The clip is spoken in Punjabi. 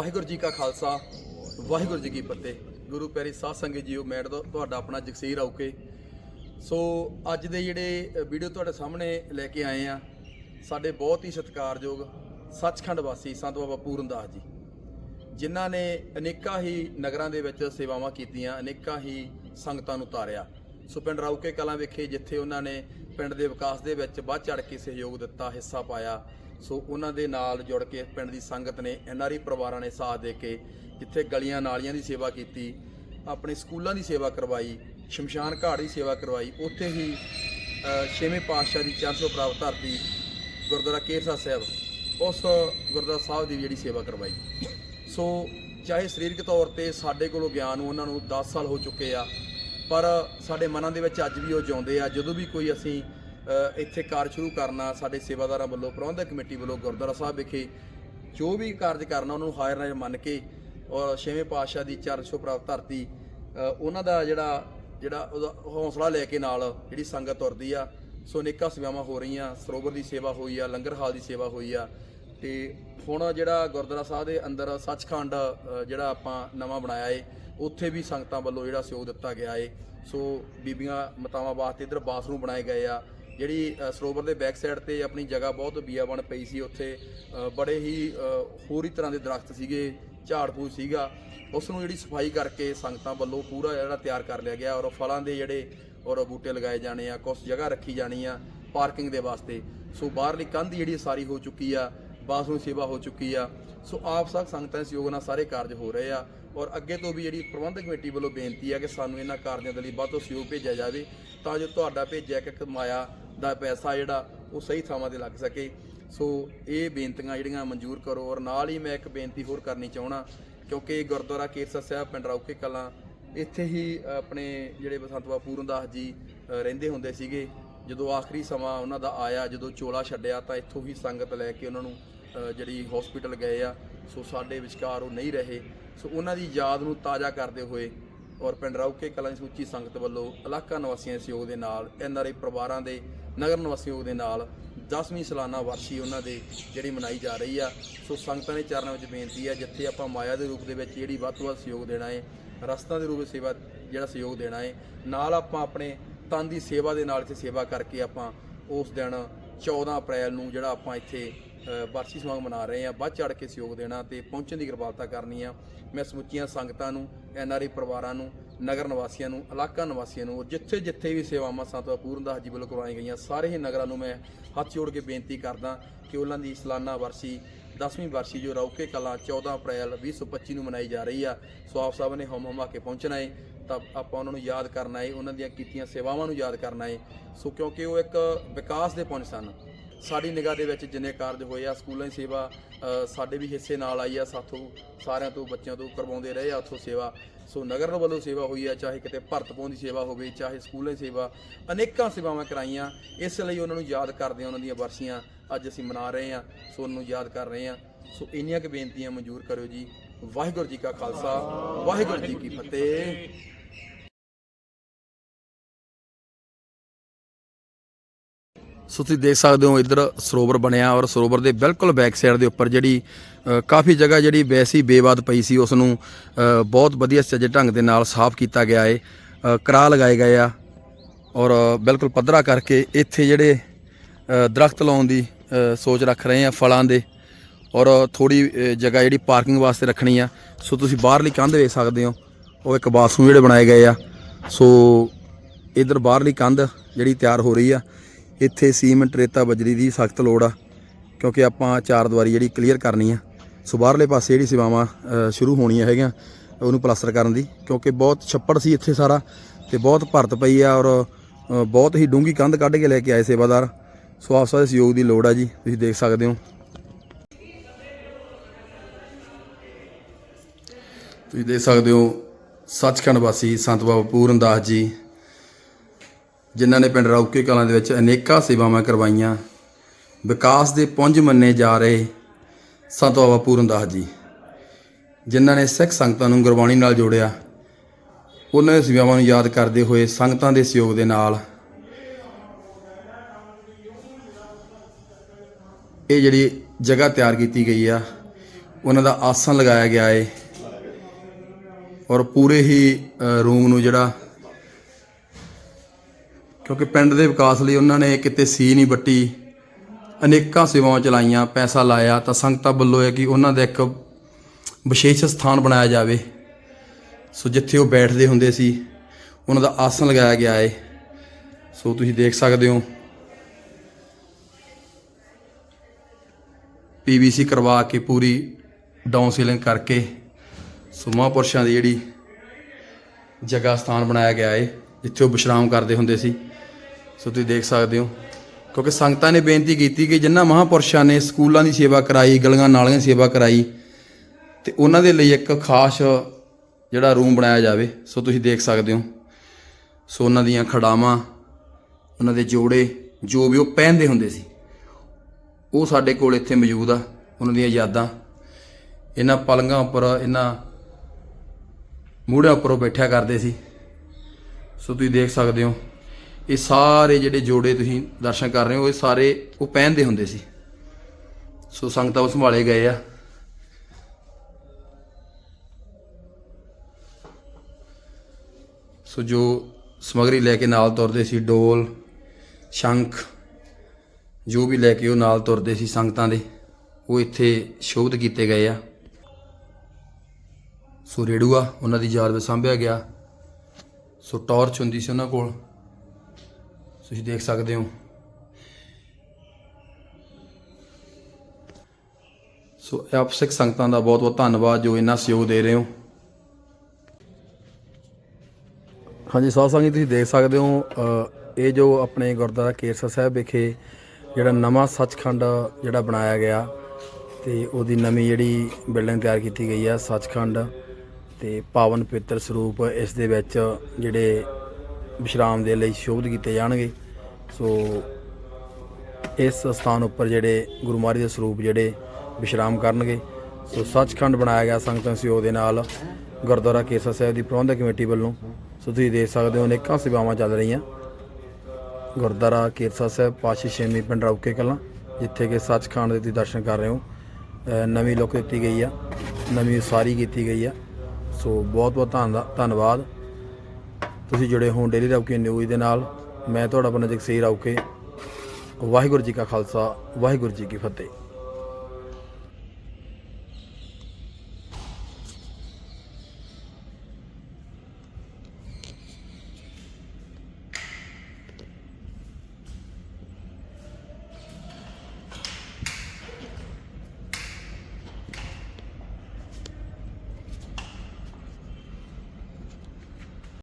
ਵਾਹਿਗੁਰੂ ਜੀ ਕਾ ਖਾਲਸਾ, ਵਾਹਿਗੁਰੂ ਜੀ ਕੀ ਫਤਿਹ। ਗੁਰੂ ਪਿਆਰੀ ਸਾਧ ਸੰਗਤ ਜੀਓ, ਮੈਂ ਤੁਹਾ- ਤੁਹਾਡਾ ਆਪਣਾ ਜਗਸੀਰ ਆਉਕੇ। ਸੋ ਅੱਜ ਦੇ ਜਿਹੜੇ ਵੀਡੀਓ ਤੁਹਾਡੇ ਸਾਹਮਣੇ ਲੈ ਕੇ ਆਏ ਆ, ਸਾਡੇ ਬਹੁਤ ਹੀ ਸਤਿਕਾਰਯੋਗ ਸੱਚਖੰਡ ਵਾਸੀ ਸੰਤ ਬਾਬਾ ਪੂਰਨਦਾਸ ਜੀ, ਜਿਨ੍ਹਾਂ ਨੇ ਅਨੇਕਾਂ ਹੀ ਨਗਰਾਂ ਦੇ ਵਿੱਚ ਸੇਵਾਵਾਂ ਕੀਤੀਆਂ, ਅਨੇਕਾਂ ਹੀ ਸੰਗਤਾਂ ਨੂੰ ਤਾਰਿਆ। ਸੋ ਪਿੰਡ ਰਾਉਕੇ ਕਲਾਂ ਵਿਖੇ ਜਿੱਥੇ ਉਹਨਾਂ ਨੇ ਪਿੰਡ ਦੇ ਵਿਕਾਸ ਦੇ ਵਿੱਚ ਵੱਧ ਚੜ ਕੇ ਸਹਿਯੋਗ ਦਿੱਤਾ, ਹਿੱਸਾ ਪਾਇਆ ਸੋ ਉਹਨਾਂ ਦੇ ਨਾਲ ਜੁੜ ਕੇ ਪਿੰਡ ਦੀ ਸੰਗਤ ਨੇ ਐਨਆਰਈ ਪਰਿਵਾਰਾਂ ਨੇ ਸਾਥ ਦੇ ਕੇ ਜਿੱਥੇ ਗਲੀਆਂ ਨਾਲੀਆਂ ਦੀ ਸੇਵਾ ਕੀਤੀ, ਆਪਣੇ ਸਕੂਲਾਂ ਦੀ ਸੇਵਾ ਕਰਵਾਈ, ਸ਼ਮਸ਼ਾਨ ਘਾਟ ਦੀ ਸੇਵਾ ਕਰਵਾਈ, ਉੱਥੇ ਹੀ ਛੇਵੇਂ ਪਾਤਸ਼ਾਹ ਦੀ 400 ਪ੍ਰਾਪਤ ਧਰਤੀ ਗੁਰਦੁਆਰਾ ਕੇਸਾ ਸਾਹਿਬ ਉਸ ਗੁਰਦੁਆਰਾ ਸਾਹਿਬ ਦੀ ਜਿਹੜੀ ਸੇਵਾ ਕਰਵਾਈ। ਸੋ ਚਾਹੇ ਸਰੀਰਕ ਤੌਰ ਤੇ ਸਾਡੇ ਕੋਲੋਂ ਗਿਆਨ ਨੂੰ ਉਹਨਾਂ ਨੂੰ 10 ਸਾਲ ਹੋ ਚੁੱਕੇ ਆ, ਪਰ ਸਾਡੇ ਮਨਾਂ ਦੇ ਵਿੱਚ ਅੱਜ ਵੀ ਉਹ ਜਿਉਂਦੇ ਆ, ਜਦੋਂ ਵੀ ਕੋਈ ਅਸੀਂ ਇੱਥੇ ਕਾਰਜ ਸ਼ੁਰੂ ਕਰਨਾ, ਸਾਡੇ ਸੇਵਾਦਾਰਾਂ ਵੱਲੋਂ, ਪ੍ਰਬੰਧਕ ਕਮੇਟੀ ਵੱਲੋਂ, ਗੁਰਦੁਆਰਾ ਸਾਹਿਬ ਵਿਖੇ ਜੋ ਵੀ ਕਾਰਜ ਕਰਨਾ, ਉਹਨੂੰ ਹਾਇਰ ਨਾਇਰ ਮੰਨ ਕੇ ਔਰ ਛੇਵੇਂ ਪਾਤਸ਼ਾਹ ਦੀ 400 ਪ੍ਰਾਪਤ ਧਰਤੀ ਉਹਨਾਂ ਦਾ ਜਿਹੜਾ ਜਿਹੜਾ ਉਹਦਾ ਹੌਸਲਾ ਲੈ ਕੇ ਨਾਲ ਜਿਹੜੀ ਸੰਗਤ ਤੁਰਦੀ ਆ, ਸੋ ਅਨੇਕਾਂ ਸੇਵਾਵਾਂ ਹੋ ਰਹੀਆਂ, ਸਰੋਵਰ ਦੀ ਸੇਵਾ ਹੋਈ ਆ, ਲੰਗਰ ਹਾਲ ਦੀ ਸੇਵਾ ਹੋਈ ਆ, ਤੇ ਹੁਣ ਜਿਹੜਾ ਗੁਰਦੁਆਰਾ ਸਾਹਿਬ ਦੇ ਅੰਦਰ ਸੱਚਖੰਡ ਜਿਹੜਾ ਆਪਾਂ ਨਵਾਂ ਬਣਾਇਆ ਏ, ਉੱਥੇ ਵੀ ਸੰਗਤਾਂ ਵੱਲੋਂ ਜਿਹੜਾ ਸਹਿਯੋਗ ਦਿੱਤਾ ਗਿਆ ਏ, ਸੋ ਬੀਬੀਆਂ ਮਤਾਵਾਂ ਵਾਸਤੇ ਇਧਰ ਬਾਥਰੂਮ ਬਣਾਏ ਗਏ ਆ ਜਿਹੜੀ ਸਰੋਵਰ ਦੇ ਬੈਕ ਸਾਈਡ ਤੇ ਆਪਣੀ ਜਗ੍ਹਾ ਬਹੁਤ ਬੀਆਬਣ ਪਈ ਸੀ, ਉੱਥੇ ਬੜੇ ਹੀ ਹੋਰ ਹੀ ਤਰ੍ਹਾਂ ਦੇ ਦਰਖਤ ਸੀਗੇ, ਝਾੜ ਫੂਸ ਸੀਗਾ। ਉਸ ਨੂੰ ਜਿਹੜੀ ਸਫ਼ਾਈ ਕਰਕੇ ਸੰਗਤਾਂ ਵੱਲੋਂ ਪੂਰਾ ਜਿਹੜਾ ਤਿਆਰ ਕਰ ਲਿਆ ਗਿਆ ਔਰ ਫਲਾਂ ਦੇ ਜਿਹੜੇ ਔਰ ਬੂਟੇ ਲਗਾਏ ਜਾਣੇ ਆ, ਕੁਛ ਜਗ੍ਹਾ ਰੱਖੀ ਜਾਣੀ ਆ ਪਾਰਕਿੰਗ ਦੇ ਵਾਸਤੇ। ਸੋ ਬਾਹਰਲੀ ਕੰਧ ਜਿਹੜੀ ਸਾਰੀ ਹੋ ਚੁੱਕੀ ਆ। ਬਾਥਰੂਮ ਸੇਵਾ ਹੋ ਚੁੱਕੀ ਆ। ਸੋ ਆਪ ਸਭ ਸੰਗਤਾਂ ਦੇ ਸਹਿਯੋਗ ਨਾਲ ਸਾਰੇ ਕਾਰਜ ਹੋ ਰਹੇ ਆ ਔਰ ਅੱਗੇ ਤੋਂ ਵੀ ਜਿਹੜੀ ਪ੍ਰਬੰਧਕ ਕਮੇਟੀ ਵੱਲੋਂ ਬੇਨਤੀ ਆ ਕਿ ਸਾਨੂੰ ਇਹਨਾਂ ਕਾਰਜਾਂ ਦੇ ਲਈ ਵੱਧ ਤੋਂ ਸਹਿਯੋਗ ਭੇਜਿਆ ਜਾਵੇ ਤਾਂ ਜੋ ਤੁਹਾਡਾ ਭੇਜਿਆ ਇੱਕ ਕਮਾਇਆ ਦਾ ਪੈਸਾ ਜਿਹੜਾ ਉਹ ਸਹੀ ਥਾਵਾਂ ਤੇ ਲੱਗ ਸਕੇ। ਸੋ ਇਹ ਬੇਨਤੀਆਂ ਜਿਹੜੀਆਂ ਮਨਜ਼ੂਰ ਕਰੋ ਔਰ ਨਾਲ ਹੀ ਮੈਂ ਇੱਕ ਬੇਨਤੀ ਹੋਰ ਕਰਨੀ ਚਾਹਣਾ ਕਿਉਂਕਿ ਗੁਰਦੁਆਰਾ ਕੇਸਰ ਸਾਹਿਬ, ਪਿੰਡ ਰੌਕੇ ਕਲਾਂ ਇੱਥੇ ਹੀ ਆਪਣੇ ਜਿਹੜੇ ਬਸੰਤ ਬਾਬਾ ਪੂਰਨਦਾਸ ਜੀ ਰਹਿੰਦੇ ਹੁੰਦੇ ਸੀਗੇ। ਜਦੋਂ ਆਖਰੀ ਸਮਾਂ ਉਹਨਾਂ ਦਾ ਆਇਆ, ਜਦੋਂ ਚੋਲਾ ਛੱਡਿਆ, ਤਾਂ ਇੱਥੋਂ ਹੀ ਸੰਗਤ ਲੈ ਕੇ ਉਹਨਾਂ ਨੂੰ ਜਿਹੜੀ ਹਸਪੀਟਲ ਗਏ ਆ, ਸੋ ਸਾਡੇ ਵਿਚਕਾਰ ਉਹ ਨਹੀਂ ਰਹੇ। ਸੋ ਉਹਨਾਂ ਦੀ ਯਾਦ ਨੂੰ ਤਾਜ਼ਾ ਕਰਦੇ ਹੋਏ ਔਰ ਪਿੰਡ ਰੌਕੇ ਕਲਾਂ ਸੂਚੀ ਸੰਗਤ ਵੱਲੋਂ ਇਲਾਕਾ ਨਿਵਾਸੀਆਂ ਦੇ ਸਹਿਯੋਗ ਦੇ ਨਾਲ ਐਨਆਰਆਈ ਪਰਿਵਾਰਾਂ ਦੇ, ਨਗਰ ਨਿਵਾਸੀਆਂ ਦੇ ਨਾਲ 10ਵੀਂ ਸਾਲਾਨਾ ਵਰਸ਼ੀ ਉਹਨਾਂ ਦੇ ਜਿਹੜੀ ਮਨਾਈ ਜਾ ਰਹੀ ਆ। ਸੋ ਸੰਗਤਾਂ ਦੇ ਚਰਨਾਂ ਵਿੱਚ ਬੇਨਤੀ ਆ, ਜਿੱਥੇ ਆਪਾਂ ਮਾਇਆ ਦੇ ਰੂਪ ਦੇ ਵਿੱਚ ਜਿਹੜੀ ਵੱਧ ਤੋਂ ਵੱਧ ਸਹਿਯੋਗ ਦੇਣਾ ਹੈ ਰਸਤਾ ਦੇ ਰੂਪ ਸੇਵਾ, ਜਿਹੜਾ ਸਹਿਯੋਗ ਦੇਣਾ ਹੈ ਨਾਲ ਆਪਾਂ ਆਪਣੇ ਤਨ ਦੀ ਸੇਵਾ ਦੇ ਨਾਲ ਇੱਥੇ ਸੇਵਾ ਕਰਕੇ ਆਪਾਂ ਉਸ ਦਿਨ 14 ਅਪ੍ਰੈਲ ਨੂੰ ਜਿਹੜਾ ਆਪਾਂ ਇੱਥੇ ਅ, ਵਰਸ਼ੀ ਸਮਾਗਮ ਮਨਾ ਰਹੇ ਆ ਵੱਧ ਚੜ ਕੇ ਸਹਿਯੋਗ ਦੇਣਾ ਤੇ ਪਹੁੰਚਣ ਦੀ ਕਿਰਪਾਲਤਾ ਕਰਨੀ ਆ। ਮੈਂ ਸਮੁੱਚੀਆਂ ਸੰਗਤਾਂ ਨੂੰ ਐਨਆਰਆਈ ਪਰਿਵਾਰਾਂ ਨੂੰ ਨਗਰ ਨਿਵਾਸੀਆਂ ਨੂੰ ਇਲਾਕਾ ਨਿਵਾਸੀਆਂ ਨੂੰ ਜਿੱਥੇ ਜਿੱਥੇ ਵੀ ਸੇਵਾਵਾਂ ਸੰਤ ਪੂਰਨਦਾਸ ਜੀ ਵੱਲੋਂ ਕਰਵਾਈਆਂ ਗਈਆਂ ਸਾਰੇ ਹੀ ਨਗਰਾਂ ਨੂੰ ਮੈਂ ਹੱਥ ਜੋੜ ਕੇ ਬੇਨਤੀ ਕਰਦਾ ਕਿ ਉਹਨਾਂ ਦੀ ਸਲਾਨਾ ਵਰਸੀ 10ਵੀਂ ਵਰਸੀ ਜੋ ਰੌਕੇ ਕਲਾ 14 ਅਪ੍ਰੈਲ 2025 ਨੂੰ ਮਨਾਈ ਜਾ ਰਹੀ ਆ, ਸੋ ਆਪ ਸਾਹਿਬ ਨੇ ਹਮ ਹਮਾ ਕੇ ਪਹੁੰਚਣਾ ਏ, ਤਾਂ ਆਪਾਂ ਉਹਨਾਂ ਨੂੰ ਯਾਦ ਕਰਨਾ ਏ, ਉਹਨਾਂ ਦੀਆਂ ਕੀਤੀਆਂ ਸੇਵਾਵਾਂ ਨੂੰ ਯਾਦ ਕਰਨਾ ਏ। ਸੋ ਕਿਉਂਕਿ ਉਹ ਇੱਕ ਵਿਕਾਸ ਦੇ ਪੁੰਜ ਸਨ। ਸਾਡੀ ਨਿਗਾਹ ਦੇ ਵਿੱਚ ਜਿੰਨੇ ਕਾਰਜ ਹੋਏ ਆ, ਸਕੂਲਾਂ ਦੀ ਸੇਵਾ ਸਾਡੇ ਵੀ ਹਿੱਸੇ ਨਾਲ ਆਈ ਆ, ਸਾਥੋਂ ਸਾਰਿਆਂ ਤੋਂ, ਬੱਚਿਆਂ ਤੋਂ ਕਰਵਾਉਂਦੇ ਰਹੇ ਆ ਉੱਥੋਂ ਸੇਵਾ। ਸੋ ਨਗਰ ਵੱਲੋਂ ਸੇਵਾ ਹੋਈ ਆ, ਚਾਹੇ ਕਿਤੇ ਭਰਤ ਪਾਉਣ ਦੀ ਸੇਵਾ ਹੋਵੇ, ਚਾਹੇ ਸਕੂਲਾਂ ਦੀ ਸੇਵਾ, ਅਨੇਕਾਂ ਸੇਵਾਵਾਂ ਕਰਾਈਆਂ। ਇਸ ਲਈ ਉਹਨਾਂ ਨੂੰ ਯਾਦ ਕਰਦੇ ਆ, ਉਹਨਾਂ ਦੀਆਂ ਵਰਸੀਆਂ ਅੱਜ ਅਸੀਂ ਮਨਾ ਰਹੇ ਆ, ਸੋ ਉਹਨਾਂ ਨੂੰ ਯਾਦ ਕਰ ਰਹੇ ਆ। ਸੋ ਇੰਨੀਆਂ ਕੁ ਬੇਨਤੀਆਂ ਮਨਜ਼ੂਰ ਕਰਿਓ ਜੀ। ਵਾਹਿਗੁਰੂ ਜੀ ਕਾ ਖਾਲਸਾ, ਵਾਹਿਗੁਰੂ ਜੀ ਕੀ ਫਤਿਹ। ਸੋ ਤੁਸੀਂ ਦੇਖ ਸਕਦੇ ਹੋ ਇੱਧਰ ਸਰੋਵਰ ਬਣਿਆ ਔਰ ਸਰੋਵਰ ਦੇ ਬਿਲਕੁਲ ਬੈਕ ਸਾਈਡ ਦੇ ਉੱਪਰ ਜਿਹੜੀ ਕਾਫੀ ਜਗ੍ਹਾ ਜਿਹੜੀ ਵੈਸੀ ਬੇਵਾਦ ਪਈ ਸੀ ਉਸ ਨੂੰ ਬਹੁਤ ਵਧੀਆ ਸੱਜੇ ਢੰਗ ਦੇ ਨਾਲ ਸਾਫ਼ ਕੀਤਾ ਗਿਆ ਏ ਅ, ਕਰਾ ਲਗਾਏ ਗਏ ਆ ਔਰ ਬਿਲਕੁਲ ਪੱਧਰਾ ਕਰਕੇ ਇੱਥੇ ਜਿਹੜੇ ਅ, ਦਰਖਤ ਲਾਉਣ ਦੀ ਸੋਚ ਰੱਖ ਰਹੇ ਆ ਫਲਾਂ ਦੇ ਔਰ ਥੋੜੀ ਜਗ੍ਹਾ ਜਿਹੜੀ ਪਾਰਕਿੰਗ ਵਾਸਤੇ ਰੱਖਣੀ ਆ। ਸੋ ਤੁਸੀਂ ਬਾਹਰਲੀ ਕੰਧ ਵੇਖ ਸਕਦੇ ਹੋ ਉਹ ਇੱਕ ਬਾਥਰੂਮ ਜਿਹੜੇ ਬਣਾਏ ਗਏ ਆ। ਸੋ ਇਧਰ ਬਾਹਰਲੀ ਕੰਧ ਜਿਹੜੀ ਤਿਆਰ ਹੋ ਰਹੀ ਆ। ਇੱਥੇ ਸੀਮੈਂਟ ਰੇਤਾ ਬਜਰੀ ਦੀ ਸਖਤ ਲੋੜ ਆ, ਕਿਉਂਕਿ ਆਪਾਂ ਚਾਰ ਦੀਵਾਰੀ ਜਿਹੜੀ ਕਲੀਅਰ ਕਰਨੀ ਆ। ਸੋ ਬਾਹਰਲੇ ਪਾਸੇ ਜਿਹੜੀ ਸੇਵਾਵਾਂ ਸ਼ੁਰੂ ਹੋਣੀਆਂ ਹੈਗੀਆਂ, ਉਹਨੂੰ ਪਲਾਸਟਰ ਕਰਨ ਦੀ, ਕਿਉਂਕਿ ਬਹੁਤ ਛੱਪੜ ਸੀ ਇੱਥੇ ਸਾਰਾ ਤੇ ਬਹੁਤ ਭਰਤ ਪਈ ਆ ਔਰ ਬਹੁਤ ਹੀ ਡੂੰਗੀ ਕੰਧ ਕੱਢ ਕੇ ਲੈ ਕੇ ਆਏ ਸੇਵਾਦਾਰ। ਸੋ ਆਪ ਸਾਰੇ ਸਹਿਯੋਗ ਦੀ ਲੋੜ ਆ ਜੀ, ਤੁਸੀਂ ਦੇਖ ਸਕਦੇ ਹੋ। ਤੁਸੀਂ ਦੇਖ ਸਕਦੇ ਹੋ, ਸੱਚਖੰਡ ਵਾਸੀ ਸੰਤ ਬਾਬਾ ਪੂਰਨਦਾਸ ਜੀ ਜਿਨ੍ਹਾਂ ਨੇ ਪਿੰਡ ਰੌਕੇ ਕਲਾਂ ਦੇ ਵਿੱਚ ਅਨੇਕਾਂ ਸੇਵਾਵਾਂ ਕਰਵਾਈਆਂ। ਵਿਕਾਸ ਦੇ ਪੁੰਜ ਮੰਨੇ ਜਾ ਰਹੇ ਸੰਤ ਬਾਬਾ ਪੂਰਨ ਦਾਸ ਜੀ, ਜਿਨ੍ਹਾਂ ਨੇ ਸਿੱਖ ਸੰਗਤਾਂ ਨੂੰ ਗੁਰਬਾਣੀ ਨਾਲ ਜੋੜਿਆ। ਉਹਨਾਂ ਦੇ ਸੇਵਾਵਾਂ ਨੂੰ ਯਾਦ ਕਰਦੇ ਹੋਏ ਸੰਗਤਾਂ ਦੇ ਸਹਿਯੋਗ ਦੇ ਨਾਲ ਇਹ ਜਿਹੜੀ ਜਗ੍ਹਾ ਤਿਆਰ ਕੀਤੀ ਗਈ ਆ, ਉਹਨਾਂ ਦਾ ਆਸਣ ਲਗਾਇਆ ਗਿਆ ਏ। ਔਰ ਪੂਰੇ ਹੀ ਰੂਮ ਨੂੰ ਜਿਹੜਾ ਕਿਉਂਕਿ ਪਿੰਡ ਦੇ ਵਿਕਾਸ ਲਈ ਉਹਨਾਂ ਨੇ ਕਿਤੇ ਸੀ ਨਹੀਂ ਬੱਟੀ। ਅਨੇਕਾਂ ਸੇਵਾਵਾਂ ਚਲਾਈਆਂ, ਪੈਸਾ ਲਾਇਆ, ਤਾਂ ਸੰਗਤਾਂ ਵੱਲੋਂ ਹੈ ਕਿ ਉਹਨਾਂ ਦਾ ਇੱਕ ਵਿਸ਼ੇਸ਼ ਸਥਾਨ ਬਣਾਇਆ ਜਾਵੇ। ਸੋ ਜਿੱਥੇ ਉਹ ਬੈਠਦੇ ਹੁੰਦੇ ਸੀ, ਉਹਨਾਂ ਦਾ ਆਸਣ ਲਗਾਇਆ ਗਿਆ ਹੈ ਸੋ ਤੁਸੀਂ ਦੇਖ ਸਕਦੇ ਹੋ। ਪੀਵੀਸੀ ਕਰਵਾ ਕੇ ਪੂਰੀ ਡਾਊਨ ਸੀਲਿੰਗ ਕਰਕੇ ਸੋ ਮਹਾਂਪੁਰਸ਼ਾਂ ਦੀ ਜਿਹੜੀ ਜਗ੍ਹਾ ਸਥਾਨ ਬਣਾਇਆ ਗਿਆ ਹੈ ਜਿੱਥੇ ਉਹ ਵਿਸ਼ਰਾਮ ਕਰਦੇ ਹੁੰਦੇ ਸੀ। ਸੋ ਤੁਸੀਂ ਦੇਖ ਸਕਦੇ ਹੋ। ਕਿਉਂਕਿ ਸੰਗਤਾਂ ਨੇ ਬੇਨਤੀ ਕੀਤੀ ਕਿ ਜਿਨ੍ਹਾਂ ਮਹਾਂਪੁਰਸ਼ਾਂ ਨੇ ਸਕੂਲਾਂ ਦੀ ਸੇਵਾ ਕਰਾਈ, ਗਲੀਆਂ ਨਾਲੀਆਂ ਦੀ ਸੇਵਾ ਕਰਾਈ, ਤੇ ਉਹਨਾਂ ਦੇ ਲਈ ਇੱਕ ਖਾਸ ਜਿਹੜਾ ਰੂਮ ਬਣਾਇਆ ਜਾਵੇ। ਸੋ ਤੁਸੀਂ ਦੇਖ ਸਕਦੇ ਹੋ। ਸੋ ਉਹਨਾਂ ਦੀਆਂ ਖੜਾਵਾਂ, ਉਹਨਾਂ ਦੇ ਜੋੜੇ, ਜੋ ਵੀ ਉਹ ਪਹਿਨਦੇ ਹੁੰਦੇ ਸੀ, ਉਹ ਸਾਡੇ ਕੋਲ ਇੱਥੇ ਮੌਜੂਦ ਆ, ਉਹਨਾਂ ਦੀਆਂ ਯਾਦਾਂ। ਇਹਨਾਂ ਪਲੰਘਾਂ ਉੱਪਰ, ਇਹਨਾਂ ਮੂਹੜਿਆਂ ਉੱਪਰ ਉਹ ਬੈਠਿਆ ਕਰਦੇ ਸੀ। ਸੋ ਤੁਸੀਂ ਦੇਖ ਸਕਦੇ ਹੋ। ਇਹ ਸਾਰੇ ਜਿਹੜੇ ਜੋੜੇ ਤੁਸੀਂ ਦਰਸ਼ਨ ਕਰ ਰਹੇ ਹੋ, ਇਹ ਸਾਰੇ ਉਹ ਪਹਿਨਦੇ ਹੁੰਦੇ ਸੀ। ਸੋ ਸੰਗਤਾਂ ਉਹ ਸੰਭਾਲੇ ਗਏ ਆ। ਸੋ ਜੋ ਸਮਗਰੀ ਲੈ ਕੇ ਨਾਲ ਤੁਰਦੇ ਸੀ, ਡੋਲ, ਸ਼ੰਖ, ਜੋ ਵੀ ਲੈ ਕੇ ਉਹ ਨਾਲ ਤੁਰਦੇ ਸੀ ਸੰਗਤਾਂ ਦੇ, ਉਹ ਇੱਥੇ ਸ਼ੋਭਤ ਕੀਤੇ ਗਏ ਆ। ਸੋ ਰੇੜੂਆ ਉਹਨਾਂ ਦੀ ਯਾਦ ਵਿੱਚ ਸਾਂਭਿਆ ਗਿਆ। ਸੋ ਟਾਰਚ ਹੁੰਦੀ ਸੀ ਉਹਨਾਂ ਕੋਲ। ਤੁਸੀਂ ਦੇਖ ਸਕਦੇ ਹੋ। ਸੋ ਆਪ ਸਿੱਖ ਸੰਗਤਾਂ ਦਾ ਬਹੁਤ ਬਹੁਤ ਧੰਨਵਾਦ ਜੋ ਇੰਨਾ ਸਹਿਯੋਗ ਦੇ ਰਹੇ ਹੋ। ਹਾਂਜੀ, ਸਾਧ ਸੰਗਤ ਤੁਸੀਂ ਦੇਖ ਸਕਦੇ ਹੋ ਇਹ ਜੋ ਆਪਣੇ ਗੁਰਦੁਆਰਾ ਕੇਸਰ ਸਾਹਿਬ ਵਿਖੇ ਜਿਹੜਾ ਨਵਾਂ ਸੱਚਖੰਡ ਜਿਹੜਾ ਬਣਾਇਆ ਗਿਆ ਤੇ ਉਹਦੀ ਨਵੀਂ ਜਿਹੜੀ ਬਿਲਡਿੰਗ ਤਿਆਰ ਕੀਤੀ ਗਈ ਆ ਸੱਚਖੰਡ ਤੇ ਪਾਵਨ ਪਿੱਤਰ ਸਰੂਪ, ਇਸ ਦੇ ਵਿੱਚ ਜਿਹੜੇ ਵਿਸ਼ਰਾਮ ਦੇ ਲਈ ਸ਼ੋਭਤ ਕੀਤੇ ਜਾਣਗੇ। ਸੋ ਇਸ ਸਥਾਨ ਉੱਪਰ ਜਿਹੜੇ ਗੁਰੂ ਮਹਾਰਾਜ ਦੇ ਸਰੂਪ ਜਿਹੜੇ ਵਿਸ਼ਰਾਮ ਕਰਨਗੇ। ਸੋ ਸੱਚਖੰਡ ਬਣਾਇਆ ਗਿਆ ਸੰਗਤਾਂ ਸਹਿਯੋਗ ਦੇ ਨਾਲ ਗੁਰਦੁਆਰਾ ਕੇਸਰ ਸਾਹਿਬ ਦੀ ਪ੍ਰਬੰਧਕ ਕਮੇਟੀ ਵੱਲੋਂ। ਸੋ ਤੁਸੀਂ ਦੇਖ ਸਕਦੇ ਹੋ ਅਨੇਕਾਂ ਸੇਵਾਵਾਂ ਚੱਲ ਰਹੀਆਂ। ਗੁਰਦੁਆਰਾ ਕੇਸਰ ਸਾਹਿਬ, ਪਾਸ਼ੀ ਛੇਵੀਂ ਪਿੰਡ ਰੌਕੇ ਕਲਾਂ, ਜਿੱਥੇ ਕਿ ਸੱਚਖੰਡ ਦੇ ਤੁਸੀਂ ਦਰਸ਼ਨ ਕਰ ਰਹੇ ਹੋ। ਨਵੀਂ ਲੁੱਕ ਦਿੱਤੀ ਗਈ ਆ। ਨਵੀਂ ਉਸਾਰੀ ਕੀਤੀ ਗਈ ਆ। ਸੋ ਬਹੁਤ ਬਹੁਤ ਧੰਨ- ਧੰਨਵਾਦ ਤੁਸੀਂ ਜੁੜੇ ਹੋ ਡੇਲੀ ਰੌਕੇ ਨਿਊਜ਼ ਦੇ ਨਾਲ। ਮੈਂ ਤੁਹਾਡਾ ਆਪਣਾ ਜਗਸੀਰ ਰੌਕੇ ਵਾਹਿਗੁਰੂ ਜੀ ਕਾ ਖਾਲਸਾ, ਵਾਹਿਗੁਰੂ ਜੀ ਕੀ ਫਤਿਹ।